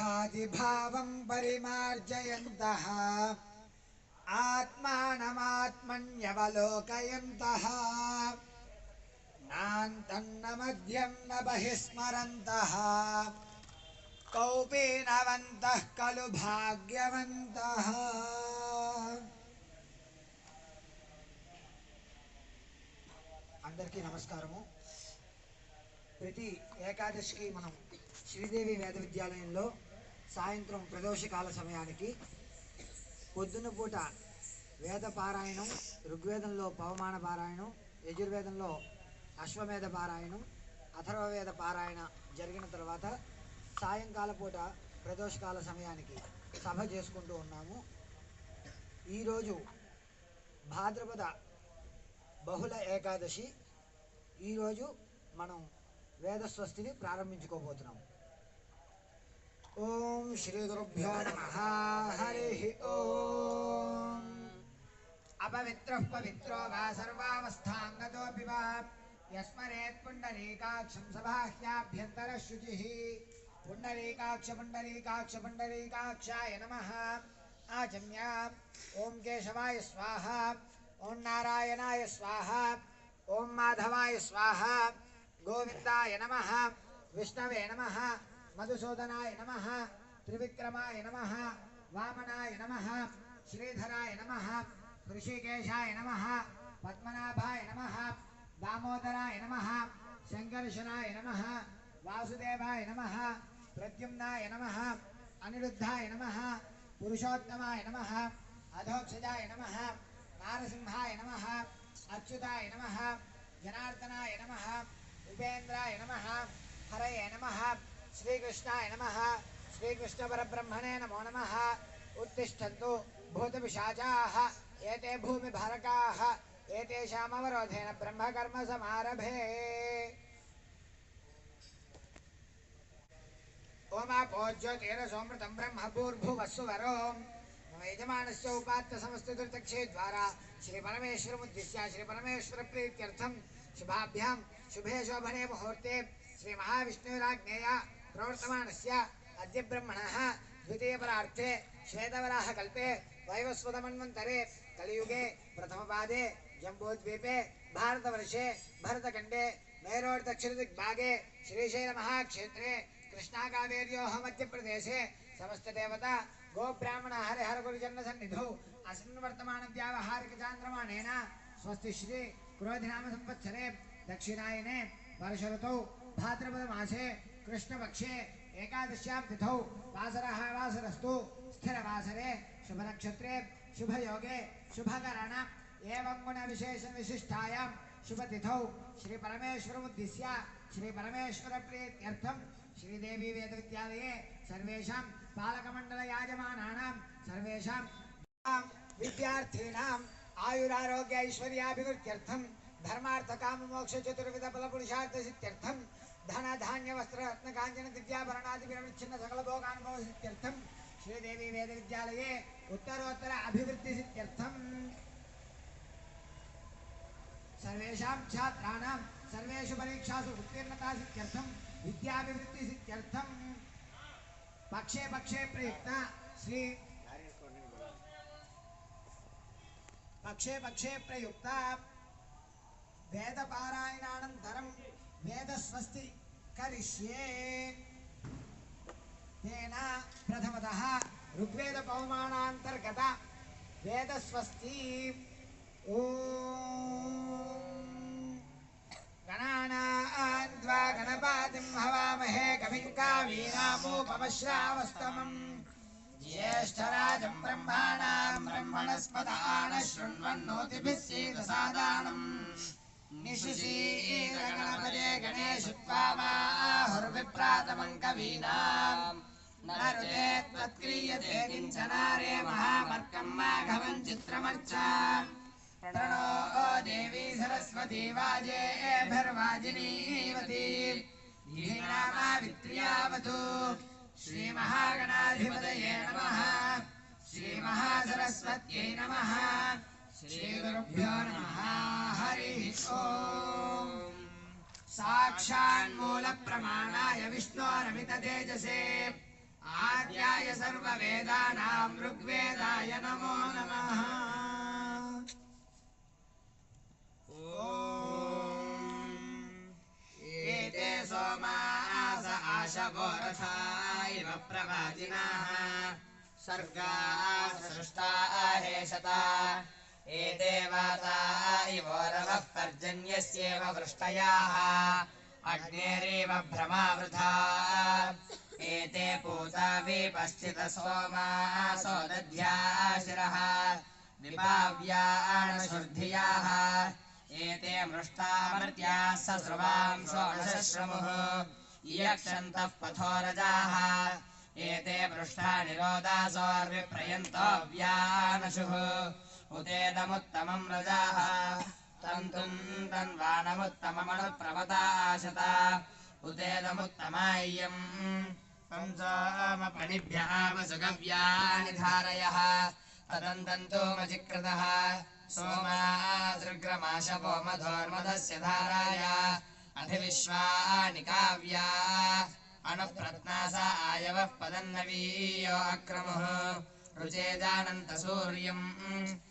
देहादिभावं परिमार्जयन्तः आत्मानमात्मन्यवलोकयन्तः नान्तन्न मध्यं न बहिस्मरन्तः कौपीनवन्तः खलु भाग्यवन्तः అందరికీ నమస్కారము ప్రతి ఏకాదశికి మనం శ్రీదేవి వేద విద్యాలయంలో సాయంత్రం ప్రదోషకాల సమయానికి పొద్దున పూట వేద పారాయణం ఋగ్వేదంలో పవమాన పారాయణం యజుర్వేదంలో అశ్వమేధ పారాయణం అథర్వవేద పారాయణ జరిగిన తర్వాత సాయంకాల పూట ప్రదోషకాల సమయానికి సభ చేసుకుంటూ ఉన్నాము. ఈరోజు భాద్రపద బహుళ ఏకాదశి. ఈరోజు మనం వేద స్వస్తిని ప్రారంభించుకోబోతున్నాము ओम श्री गुरुभ्यो नमः। हरिः ओम। अपवित्रः पवित्रो वा सर्वावस्थाङ्गतोऽपि वा। यस्मरेत् यस्मरेत्पुण्डरीकाक्षं सभाह्याभ्यन्तरशुचिः पुण्डरीकाक्षाय नमः। आचम्या ॐ केशवाय स्वाहा। ॐ नारायणाय स्वाहा। ॐ माधवाय स्वाहा। गोविन्दाय नमः। विष्णवे नमः। मधुसूदनाय नमः, त्रिविक्रमाय नमः, वामनाय नमः, श्रीधराय नमः, ऋषिकेशाय नमः, पद्मनाभाय नमः, दामोदराय नमः शङ्कर्षणाय नमः, वासुदेवाय नमः, प्रद्युम्नाय नमः, अनिरुद्धाय नमः, पुरुषोत्तमाय नमः, अधोक्षजाय नमः, नारसिंहाय नमः अच्युताय नमः, जनार्दनाय नमः, उपेन्द्राय नमः, हरये नमः। श्रीकृष्णाय नमः। श्रीकृष्णपरब्रह्मणे नमो नमः। उत्तिष्ठन्तु भूतपिशाचाः। एते भूमिभारकाः। एतेषामवरोधेन ब्रह्मकर्म समारभे ओमापो ज्योतिरसोमृतं यजमानस्य उपात्तसमस्तदृतक्षेद्वारा श्रीपरमेश्वरमुद्दिश्य श्रीपरमेश्वरप्रीत्यर्थं शुभाभ्यां शुभे शोभने मुहूर्ते प्रवर्तमानस्य अद्य ब्रह्मणः द्वितीयपरार्थे श्वेतवराहकल्पे वैवस्वतमन्वन्तरे कलियुगे प्रथमपादे, जम्बूद्वीपे भारतवर्षे भरतखण्डे मेरोड् दक्षिणदिग्भागे श्रीशैलमहाक्षेत्रे कृष्णाकावेर्योः मध्यप्रदेशे समस्तदेवता गोब्राह्मण हरिहर गुरुजन्मसन्निधौ अस्मिन् वर्तमानव्यावहारिकचान्द्रमाणेन स्वस्ति श्री क्रोधिनाम संवत्सरे दक्षिणायने वर्षऋतौ भाद्रपदमासे कृष्णपक्षे एकादश्यां तिथौ वासरः वासरस्तु। स्थिरवासरे शुभनक्षत्रे शुभयोगे शुभकरण एवं गुणविशेषविशिष्टायां शुभतिथौ श्रीपरमेश्वरमुद्दिश्य श्रीपरमेश्वरप्रीत्यर्थं श्रीदेवी वेदविद्यालये सर्वेषां पालकमण्डलयाजमानानां सर्वेषां विद्यार्थीनाम् आयुरारोग्य ऐश्वर्याभिवृद्ध्यर्थं धर्मार्थकाममोक्षचतुर्विधफलपुरुषार्थसिद्ध्यर्थं धनधान्यवस्त्ररत्नकाञ्चन दिव्याभरणादिविरविच्छिन्न सकलभोगानुभवसिद्ध्यर्थं श्रीदेवी वेदविद्यालये उत्तरोत्तर अभिवृद्धिसिद्ध्यर्थं सर्वेषां छात्राणां सर्वेषु परीक्षासु उत्तीर्णतासिद्ध्यर्थं विद्याभिवृद्धिसिद्ध्यर्थं पक्षे पक्षे प्रयुक्त श्री पक्षे पक्षे प्रयुक्त वेदपारायणानन्तरं वेदस्वस्ति करिष्ये। तेन प्रथमतः वेदस्वस्ति। ॐ गणानान्त्वा गणपातिं हवामहे कविं कावीनामोपमश्रावस्तमम् ज्येष्ठराजं ब्रह्माणां ब्रह्मणस्पदान शृण्वन्नोतिभिः सीदसादानम् कवीनाम् नरुते त्वत्क्रियते किञ्चनारे महामर्कं माघवं चित्रमर्चा। प्रणो देवी सरस्वती वाजेभिर्वाजिनीवती धीनामावित्र्यावतु श्रीमहागणाधिपतये नमः। श्रीमहासरस्वत्यै नमः श्रीगुरुभ्यो नमः। हरिः ओम् साक्षान्मूलप्रमाणाय विष्णोरमिततेजसे। आद्याय सर्ववेदानां ऋग्वेदाय नमो नमः। एते सोमास आशवो रथा इव प्रवादिनाः। सर्गा सृष्टा हेशता एते वाता इवोरवः पर्जन्यस्येव वृष्टयाः। अग्नेरेव भ्रमावृथा। एते पूता विपश्चितसोमासो दध्याशिरः विभाव्याणशुर्धियाः एते मृष्टामर्त्याः सस्रवां षोडशश्रमुः इयक्षन्तः पथोरजाः। एते पृष्ठा निरोधासोर्विप्रयन्तो व्यानशुः उतेदमुत्तमं रजाः तन्तुं तन्वानमुत्तममनुप्रवताशत उतेदमुत्तमाय्यम् संसामपणिभ्यामसुगव्यानि धारयः तदन्तन्तोमचिकृतः सोमासृग्रमाशवो मधोर्मधस्य धाराय। अधिविश्वानि काव्या। अनुप्रत्नासा आयवः पदन्नवीयो अक्रमुः। रुचेदानन्तसूर्यम्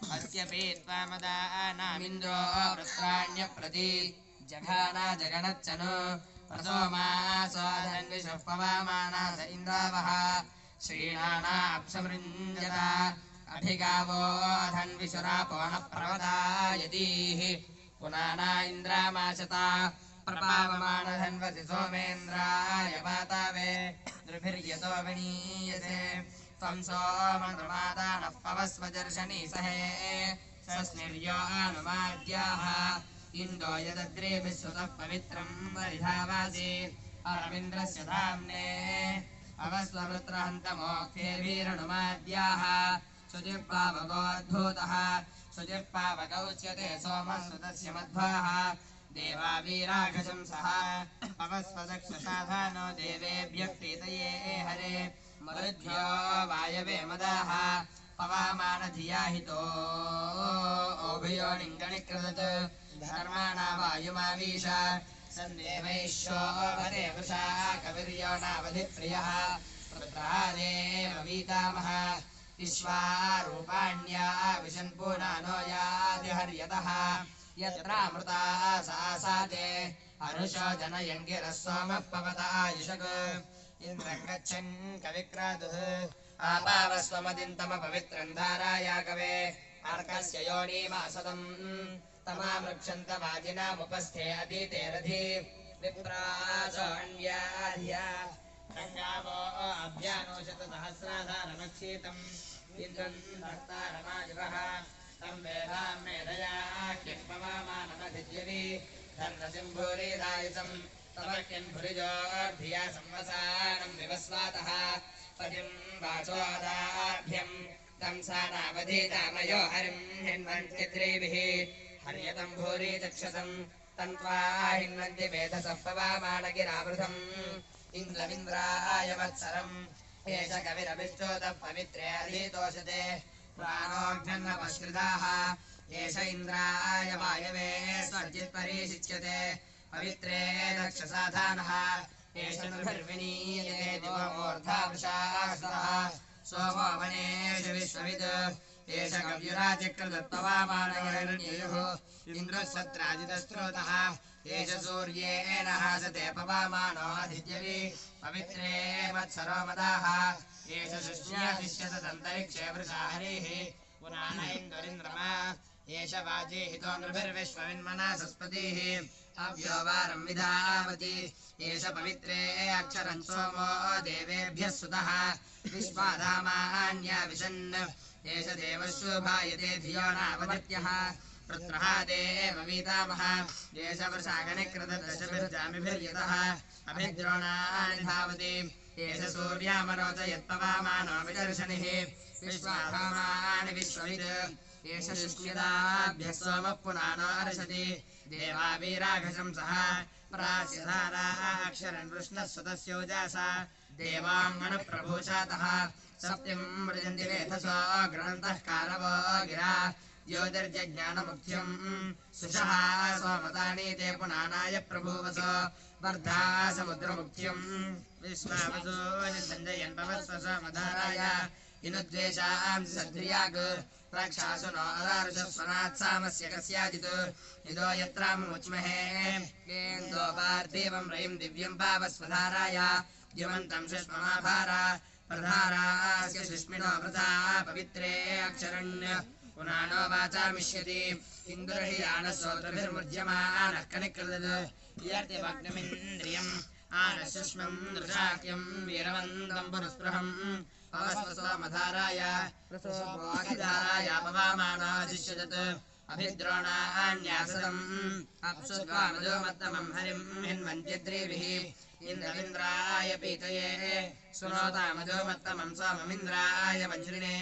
अस्य पी त्वामदा वृत्राण्यप्रति। जघाना जघणच्च प्रतोमासन्विशःपवामाना इन्द्रावः। श्रीणाप्समृन्दरा इन्द्रावः धन्विशरा पुनः प्रवदाय दीः पुना इन्द्रामाचता सोमेन्द्राय पातावे। द्रुभिर्यतो विणीयते त्वं सोमनृमादानः पवस्वदर्शनी सहे। सस्निर्यो अनुमाद्याः इन्दो यदद्रेभिः सुतः पवित्रम् परिधावासि। अरविन्द्रस्य धाम्ने अवस्ववृत्रहन्तमोक्षेभिरणुमाद्याः सुजिह्वावगोद्भूतः सुजिह्वावग उच्यते सोमः सुतस्य मध्वाः। देवा अवस्वदक्षसाधानो देवेभ्यः प्रीतये हरे। वायवे मदाः। पवामानधिया हितो। धर्माणा वायुमावीश। सन्देवैश्वोभते वृषा। कविर्यो नावधिप्रियः। पुत्रादेव वीतामः विश्वारूपाण्या विशन्पूनानो यादिहर्यतः यत्रामृता सा साते हरुषो जनयङ्गिरः आयुषक् इन्द्रम् गच्छन् कविक्रातुः आपावस्वमदिन्तमपवित्रम् धाराया कवे अर्कस्य योनीमासदम् तमामृक्षन्त वाजिनामुपस्थे अतीते रथि विप्रासोऽन्याध्या गङ्गावो अभ्यानोशत सहस्राधारमक्षीतम् इन्द्रम् भक्तारमायुवः तम् वेदाम् मेधया किम्पवामानमधिद्यवि धर्मसिम्भूरिदायुसम् तमह्यन्भुरिजोर्धिया संवसानम् विवस्वातः। पतिम् वाचोदाभ्यम्। तम् सा नावधीतामयो हरिम् हिन्वन्ति त्रिभिः। हर्यतम् भूरि चक्षसम् तन्त्वा हिन्वन्ति वेधसः पवामानगिरावृतम् इन्द्रमिन्द्राय वत्सरम् एष कविरभिष्टोतः पवित्रे अधीतोषते। प्राणोऽघ्नपश्रिताः एष इन्द्राय वायवे स्वर्जित्परीशिच्यते पवित्रे दक्षसाधानः। विश्वविद्। एष कव्युराचिकृतत्ववामानयर्ण्ययुः इन्द्रः सत्राजितस्त्रोतः एष सूर्येण हासते पवामानो अधिद्यवि पवित्रे वत्सरो मदाः एष शुष्ण्यातिष्यतदन्तरिक्षे वृषा हरिः। पुराण इन्दुरिन्द्रमा एष वाजी हितो नृभिर्विश्वविन्मना सस्पतिः अव्यो वारं विधावति। एष पवित्रे अक्षरं सोमो देवेभ्यः सुतः। विश्वाधामान्या विशन् एष देवशोभायते धियो नावदत्यः पुत्रः देव वीतामः एष वृषागनिकृतदशभिर्जामिभिर्यतः अभिद्रोणानि धावति एष सूर्यामरोच यत्पवामानो विदर्शनिः। विश्वाधामानि विश्ववित्। एष शुष्म्यदाभ्यः सोमः पुनानो अर्षति देवा वीराघशंसः प्रास्यधाराक्षरन् वृष्णः सुतस्योजासा देवाङ्गणप्रभूषातः सत्यम् मृजन्ति वेधसो गृणन्तः कारवो गिरा। ज्योतिर्जज्ञानमुख्यम् सुषः सोमतानि ते पुनानाय प्रभुवसो। वर्धा समुद्रमुख्यम् निसञ्जयन् भवस्वसमधाराय इनुद्वेषांसि सद्रियाग् रक्षासु नो अदारुषस्वनात् सामस्य कस्याजित् इदो यत्रामुच्महे केन्दो पार्थिवम् रयिम् दिव्यम् पावस्वधाराय। द्युमन्तम् सुष्ममाभार प्रधारास्य सुष्मिनो वृथा पवित्रे अक्षरण्य। पुनानो वाचामिष्यति। आनः सुष्मम् दृशाक्यम् वीरवन्तम् पुरस्पृहम् अवस्वस्वमधाराय प्रसोमोऽखिधाराय पवामानादिश्यजत् अभिद्रोणान्यासदम् अप्सुत्वामधोमत्तमम् हरिम् हिन्वन्त्यद्रिभिः इन्द्रमिन्द्राय पीतये सुनोतामधोमत्तमम् सोममिन्द्राय वज्रिणे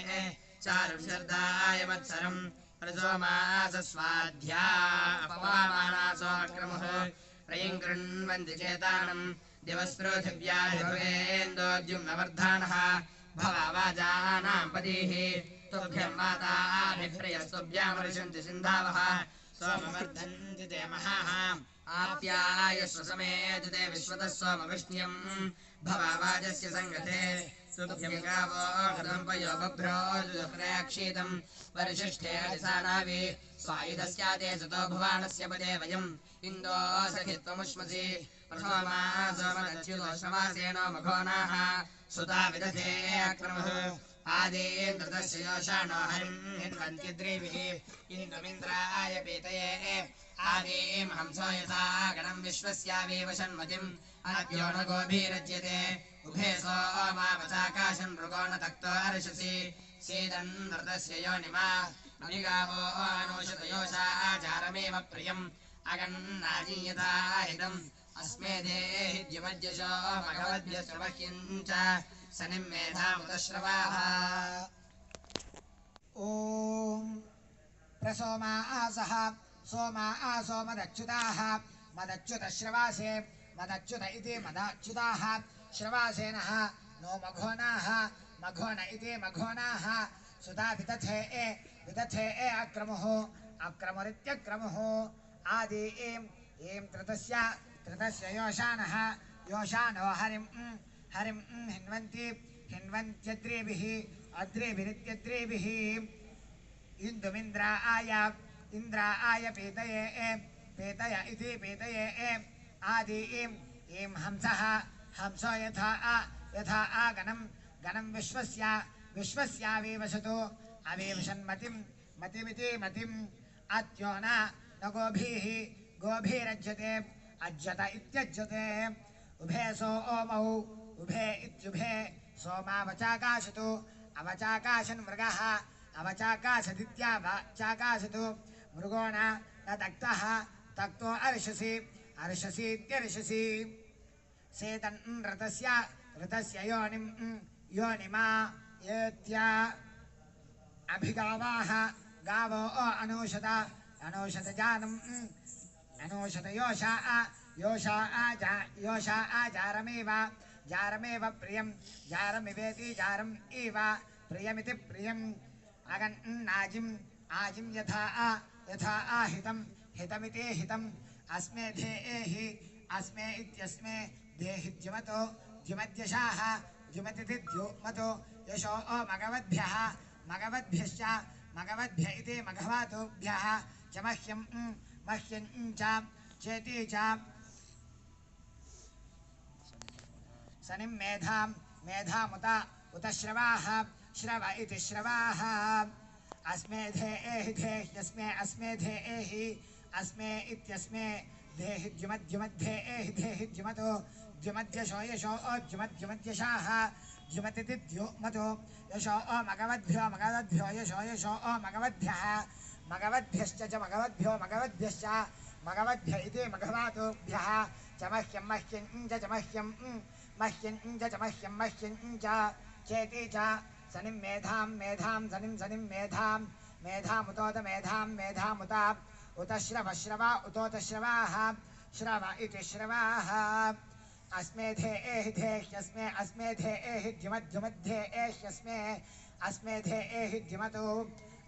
चारुशर्दाय मत्सरम् प्रसोमासस्वाध्या अपवामानासोऽक्रमुः। प्रयम् कृण्वन्ति चेतानम् दिवस्पृथिव्याभिभवेन्दोद्युम्नवर्धानः भवाजानाम् पदीः तुभ्यम् माताभिप्रियस्तुभ्यामर्शन्ति सिन्धावः। सोमवर्धन्ति ते महाः। आप्यायस्व समेति ते विश्वतः सोमविष्ण्यम्। भवावाजस्य सङ्गते तुभ्यम् गावो घृतम्पयो बभ्रो दुःखक्षीतम् परिशिष्ठे अधिसानावि स्वायुधस्याते सतो भुवानस्य पदे वयम्। इन्दो सखित्वमुष्मसि। प्रथमा सोमदच्युतोषमासेनो मघोनाः सुता विदधे अक्रमः आदेन्द्रतस्य योषाणो हरिम् हिन्वन्त्यद्रिभिः इन्द्रमिन्द्राय पीतये। आदीम् हंसो यथा गणम् विश्वस्यावेव षण्मतिम्। अद्यो न गोभिरज्यते। उभे सोमावचाकाशम् मृगो न तक्तो अर्षसि। सीदन्नृतस्य योनिमा। अनिगावो अनुषतयोषा आचारमेव प्रियम्। अगन्नाजीयता हितम् अस्मे देहि द्युमज्यशो मघवद्यश्रवह्यम् च सनिम्मेधामुदश्रवाः ॐ प्रसोमा आसः, सोमा आसो मदच्युताः, मदच्युतश्रवासे, मदच्युत इति मदाच्युताः, श्रवासेनः नो मघोनाः, मघोन इति मघोनाः सुता विदथे ए विदथे ए अक्रमुः, अक्रमुरित्यक्रमुः, आदि ईम् ईं तृतस्य तृतस्य योषानः योषानो हरिम् हरिम् हिन्वन्ति हिन्वन्त्यद्रिभिः अद्रिभिरित्यद्रिभिः इन्दुमिन्द्राय इन्द्राय पीतये ए पीतय इति पीतये। ए आदि ईम् ईं हंसः, हंसो यथा आ, यथा आगणम्, गणम् विश्वस्य विश्वस्यावेवसतु अवेवशन्मतिम् मतिमिति मतिम्। अत्यो न गोभिः गोभिरज्यते अज्यत इत्यज्यते उभे सो ओमौ उभे इत्युभे। सोमावचाकाशतु, अवचाकाशन् मृगः अवचाकाशदित्यावचाकाशतु मृगो न तक्तः, तक्तो अर्षसि अर्षसीत्यर्षसि सेतन् रथस्य रथस्य योनिम्, योनिमा येत्या अभिगावाः, गावो अनौषध अनौषधजानम् अनौषध योषा आजा, योषा आजारमेव, जारमेव जारम् इव प्रियमिति प्रियम् अगन्नाजिम् यथा आ, यथा आहितम् हितमिति हितम्, अस्मे धेहि, अस्मे इत्यस्मे देहि द्युमतो, द्युमद्यशाः यशो ओ मगवद्भ्यः, मगवद्भ्यश्च, मगवद्भ्य इति च मह्यम् मह्यम् च चेति च सनिं मेधां उत श्रवाः श्रव इति श्रवाः अस्मेधे एहि धेह्यस्मे अस्मे धे एहि अस्मे इत्यस्मे देहि द्युमद्युमद्धे एहि देहि द्युमतो द्युमद्यशो यशो ओ द्युमद्युमद्यशाः द्युमतिथि द्युमतो यशो ओ मगवद्भ्यो यशो यशो ओ मगवद्भ्यः मगवद्भ्यश्च च मगवद्भ्यो मगवद्भ्यश्च मगवद्भ्य इति मघवातुभ्यः च मह्यं मह्यं च च मह्यं मह्यं च च मह्यं मह्यं च। चेति च सनिं मेधां मेधां सनिं सनिं मेधां। मेधामुतोत मेधां उत श्रव श्रव उतोत श्रवाः। श्रव इति श्रवाः। अस्मेधे एहिधे ह्यस्मे। अस्मेधे एहिद्युमद्युमध्ये एह्यस्मे अस्मेधे एहिद्युमतु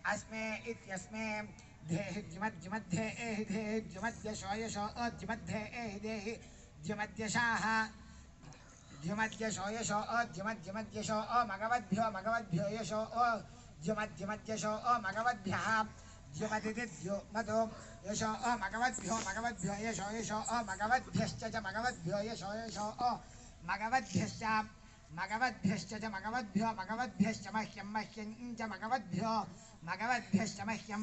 अस्मे इत्यस्मे देहिद्युमद्युमध्ये एहिधेद्युमद्यशो यशो अद्युमध्ये एहिदेहि द्युमद्यशाः द्युमद्यशो यशो अद्युमद्युमद्यशो अ मगवद्भ्यो मगवद्भ्यो यशो, अ द्युमद्युमद्यशो अ, मगवद्भ्यः। द्युमदिद्युमतो यशो, अ, मगवद्भ्यो यशो यशो, अ, मगवद्भ्यश्च च मगवद्भ्यो यशो यशो मगवद्भ्यश्च च मगवद्भ्यो मगवद्भ्यश्च मह्यं मह्यं च मगवद्भ्यो मगवद्भ्यश्च मह्यं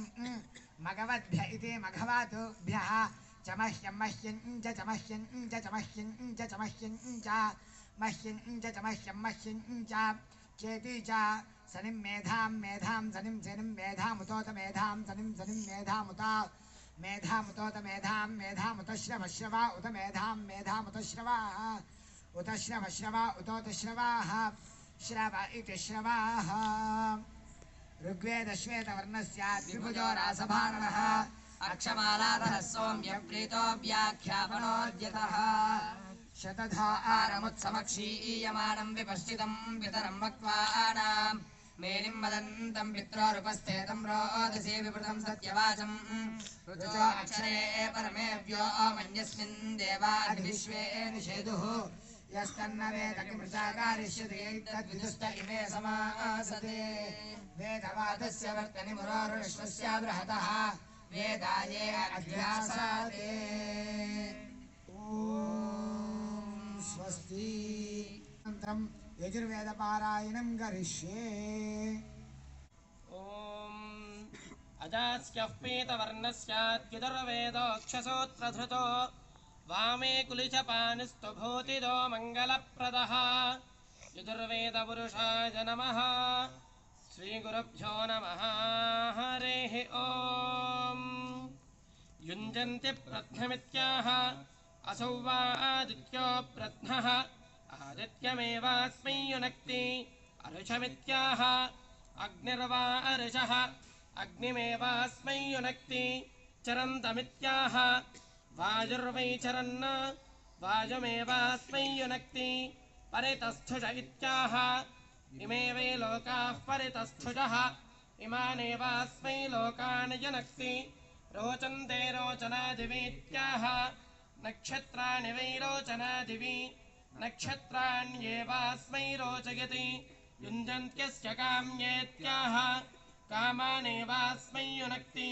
मगवद्भ्य इति मघवातुभ्यः, च मह्यं मह्यं च च मह्यं च च मह्यं च च मह्यं च मह्यं च च मह्यं मह्यं च, चेति च सनिं मेधां मेधां सनिं सनिं मेधामुतोत मेधां सनिं सनिं मेधामुत, मेधामुतोत मेधां मेधामुत श्रव श्रव उत मेधां मेधामुत श्रवाः उत श्रव श्रव उतोत श्रवाः श्रव। इति श्रवाः। ऋग्वेदश्वेतवर्णस्य द्विभुजो रासभाणवः अक्षमालाधः सौम्य प्रीतो व्याख्यापनोद्यतः शतधा आरमुत्समक्षीयमाणम् विपश्चितम् पितरम् वक्त्वानाम् मेनिम् वदन्तम् पित्रोरुपस्थेतम् रोदसी विवृतम् सत्यवाचम् अक्षरे परमेभ्यो मन्यस्मिन् देवादिविश्वे निषेदुः यस्तन्न वेद बृहतः वेदाये अध्यासाते। ॐ स्वस्ति। अनन्तरं यजुर्वेदपारायणं करिष्ये। ॐ अजास्यः पीतवर्णस्याद्युदुर्वेदोऽक्षसूत्रधृतो वामे कुलिशपानिस्तु भूतिदो मङ्गलप्रदः। यजुर्वेदपुरुषाय नमः श्रीगुरुभ्यो नमः। हरिः ॐ युञ्जन्ति प्रध्नमित्याह असौ वा आदित्यो प्रध्नः आदित्यमेवास्मै युनक्ति। अरुषमित्याह अग्निर्वा अरुषः अग्निमेवास्मै युनक्ति। चरन्तमित्याह वायुर्वै चरन् वायुमेवास्मै युनक्ति परितस्थुष इत्याह इमे वै लोकाः परितस्थुषः इमानेवास्मै लोकान् युनक्ति रोचन्ते रोचनादिवीत्याह नक्षत्राणि वै रोचनादिवि। नक्षत्राण्येवास्मै रोचयति युञ्जन्त्यस्य काम्येत्याह। कामानेवास्मै युनक्ति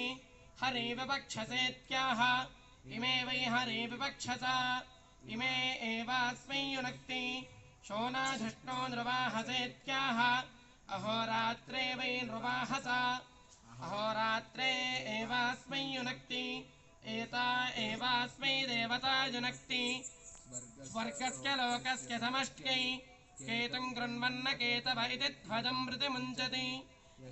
हरिविवक्षसेत्याह इमे वै हरिविवक्षसा इमे एवास्मै युनक्ति। शोनाधिष्णो नृवाहसेत्याह। अहोरात्रे वै नृवाहसा। अहोरात्रे एवास्मै युनक्ति। एता एवास्मै देवता युनक्ति। स्वर्गस्य लोकस्य समष्ट्यै केतुम् कृण्वन्न केतव इति ध्वजम् प्रतिमुञ्चति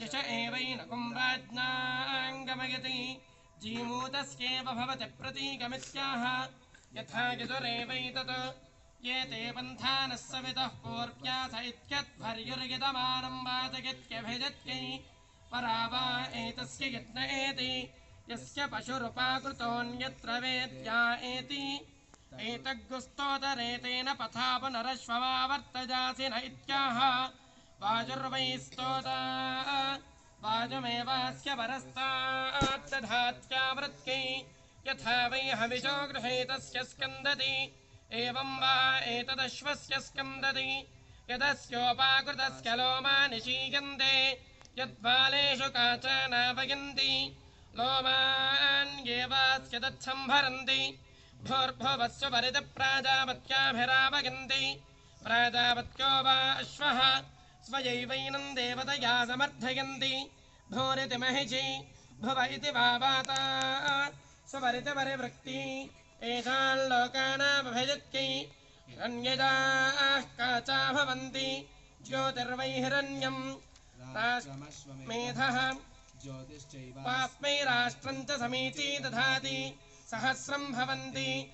यश एवैनकुम् राज्ञाङ्गमयति जीमूतस्येव भवति प्रतीकमित्याह। यथा यजुरेवैतत् ये ते पन्थानः सवितः पूर्व्यास इत्यध्वर्युर्यतमानम् वाचयत्यभिजत्यै परा वा एतस्य यत्न एति। यस्य पशुरुपाकृतोऽन्यत्र वेद्या एति। एतग्गुस्तोतरेतेन पथा पुनरश्वमावर्तजासि न इत्याह। वाजुर्वै स्तोता वाजुमेवास्य परस्तात्तधात्यावृत्यै यथा वै हविषो गृहीतस्य स्कन्दति। एवं वा एतदश्वस्य स्कन्दति। यदस्योपाकृतस्य लोमा निशीयन्ते। यद्बालेषु काचानावयन्ति लोमान्येवास्य तत्सम्भरन्ति भूर्भुवस्व परितप्राजापत्याभिरावयन्ति। प्राजापत्यो वा अश्वः स्वयैवैनं देवतया समर्थयन्ति। भूरिति महिषि भुव इति भावाता स्वपरितपरिवृक्ति एताल्लोकानामभयत्यै हिरण्यजाः काचा भवन्ति ज्योतिर्वै हिरण्यम् मेधः च समीची दधाति। भवन्ति।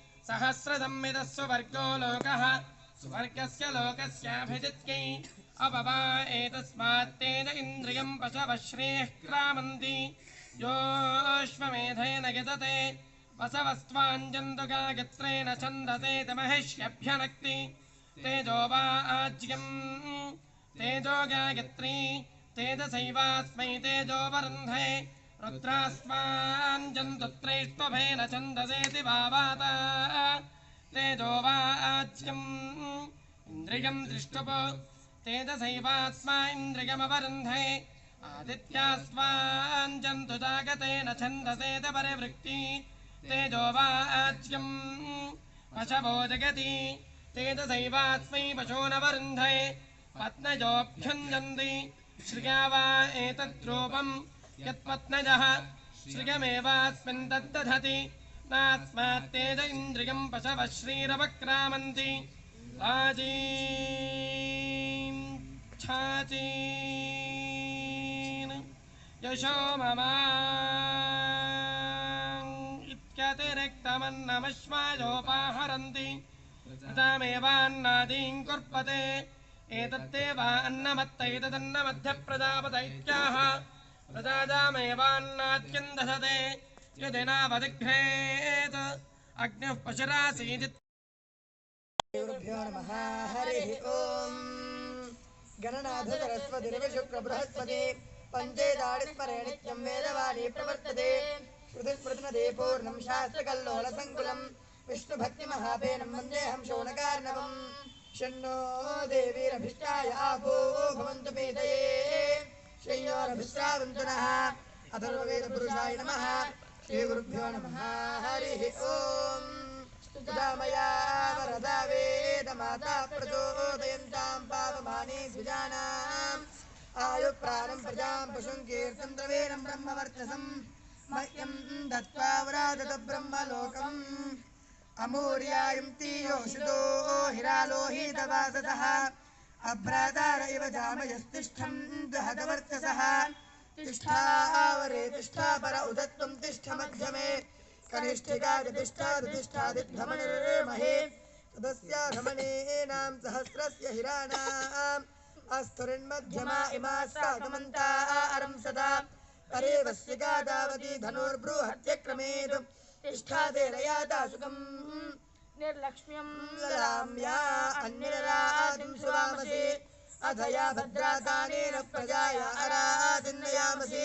लोकः। लोकस्याभिजित्यै अपवा एतस्मात् तेन इन्द्रियं पशवः श्रेः क्रामन्ति। योऽश्वमेधेन यजते। वसवस्त्वाञ्जन्तु गायत्रेण छन्दसे तमहिष्यभ्यनक्ति तेजो वा आज्यम् तेजो तेजसैवास्मै तेजो वरुन्धे। रुद्रास्माञ्जन्तुत्रैष्वभेन छन्दसेति भावात तेजो वा आज्यम् इन्द्रियम् दृष्टुप तेजसैवास्मा इन्द्रियमवरुन्धे आदित्यास्माञ्जन्तु जागतेन छन्दसेत परिवृक्ति। तेजो वा आज्यम् पशवो जगति। तेजसैवास्मै पशूनवरुन्धे पत्नजोऽभ्युञ्जन्ति श्रिया वा एतद्रूपम् यत्पत्नजः। श्रियमेवास्मिन् तद्दधति। नास्मात् तेज इन्द्रियम् पशवः श्रीरवक्रामन्ति। राजीन् छाचीन् यशो मम इत्यतिरिक्तमन्नमश्वायोपाहरन्ति। तदामेवान्नादीन् कुर्पते। एतदन्नमध्यप्रजापत इत्याह प्रजादामेवान्नाद्यम् यदि नावदिघ्रेत् अग्निः पशुरासीदित्। नमः। हरिः ओम्। गणनाथ सरस्वतिर्विशुक्रबृहस्पति पञ्चेदाडिस्मरे नित्यं वेदवाणी प्रवर्तते। श्रुतिस्मृतिनदे पूर्णं शास्त्रकल्लोलसङ्कुलम्। विष्णुभक्तिमहापेनं वन्देऽहं शोणकार्णवम्। शन्नो देवीरभिष्टाय आपो भवन्तु पीतये श्रेयोरभिश्रावन्तु नः। अथर्ववेदपुरुषाय नमः। श्रीगुरुभ्यो नमः। हरिः ओम्। स्तुता मया वरदा वेदमाता प्रचोदयन्तां पापमाने द्विजानाम् आयुप्राणं प्रजां पशुं कीर्तन्द्रवेणं ब्रह्मवर्चसं। मह्यं दत्त्वा व्राजत ब्रह्मलोकम् अमूर्यायं तीयोषितो हिरालोहितवासतः अभ्रातार इव जामयस्तिष्ठं दहतवर्चसः। तिष्ठावरे तिष्ठा पर उदत्वं तिष्ठ मध्यमे कनिष्ठिकादितिष्ठादितिष्ठादिध्वमनिर्महे सहस्रस्य हिराणाम्। अस्तुरिन्मध्यमा इमा सागमन्ता अरं सदा। परे वस्यिका तावती धनुर्बृहत्यक्रमेत्। सुखम् निर्लक्ष्म्यं ललाम्या अन्यरादिं सुवामसि अधया भद्रातानेन प्रजाया अरादिन्नयामसि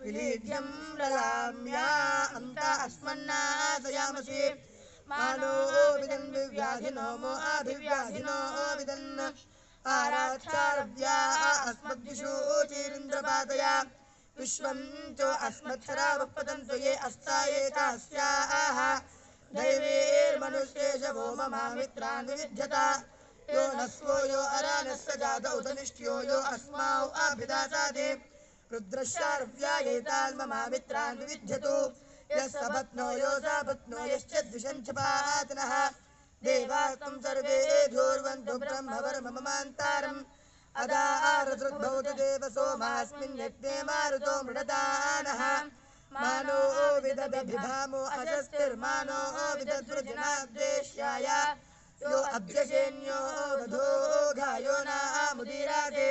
विलीढ्यं ललाम्या अन्ता अस्मन्नाशयामसि मानो विदन् विव्याधिनो मो आभिव्याधिनो विदन् आराक्षारव्या अस्मद्विषूचिरिन्द्रपादया विश्वं च अस्मत्सरावपतन्तु ये अस्तायेतास्याः दैवीर्मनुष्येश वो ममामित्रान् विविध्यता। यो नस्वो यो अरानस्य जात उत निष्ट्यो यो अस्माौ अभिदासादे। रुद्रश्चार्व्यायेतान्ममामित्रान् विविध्यतु। यः सपत्नो यो सापत्नो यश्च द्विषञ्च पातनः देवास्तं सर्वे धूर्वन्तु ब्रह्मवर्मममान्तारम्। अदारदृद्भौत देव सोमास्मिन् यज्ञे मारुतो मृडदानः मानो विददभिभामो अजस्तिर्मानो विदसृजनाद्वेष्याय यो अभ्यसेन्यो वधो घायो नामुदीरादे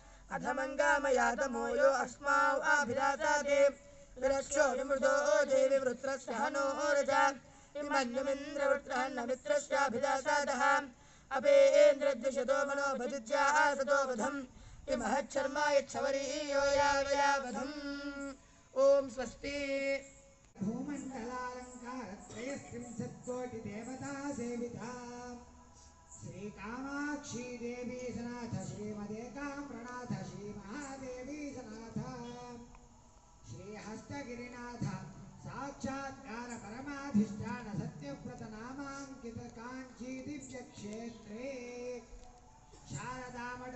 अधमङ्गामयातमो यो अस्माौ आभिलासादे विरक्षो विमृधो देवि वृत्रस्य हनो रजा विमन्युमिन्द्रवृत्रः अपेन्द्रद्विषतो मनो भजिज्या आसतो वधम् महच्छर्मा यच्छवरीयो यावयावधम् ॐ स्वस्ति। भूमण्डलालङ्कारत्रयस्त्रिंशत्कोटिदेवता सेविता श्रीकामाक्षी सनाथ श्रीमदेकां गिरिनाथ साक्षात्कार परमाधिष्ठानसत्यव्रत नामाङ्कित काञ्चीदिव्यक्षेत्रे शारदामण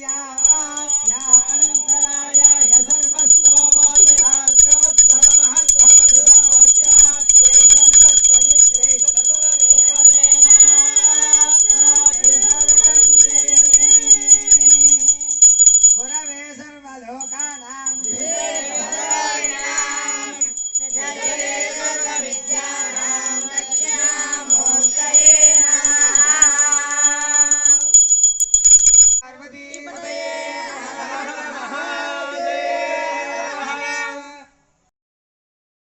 Yeah.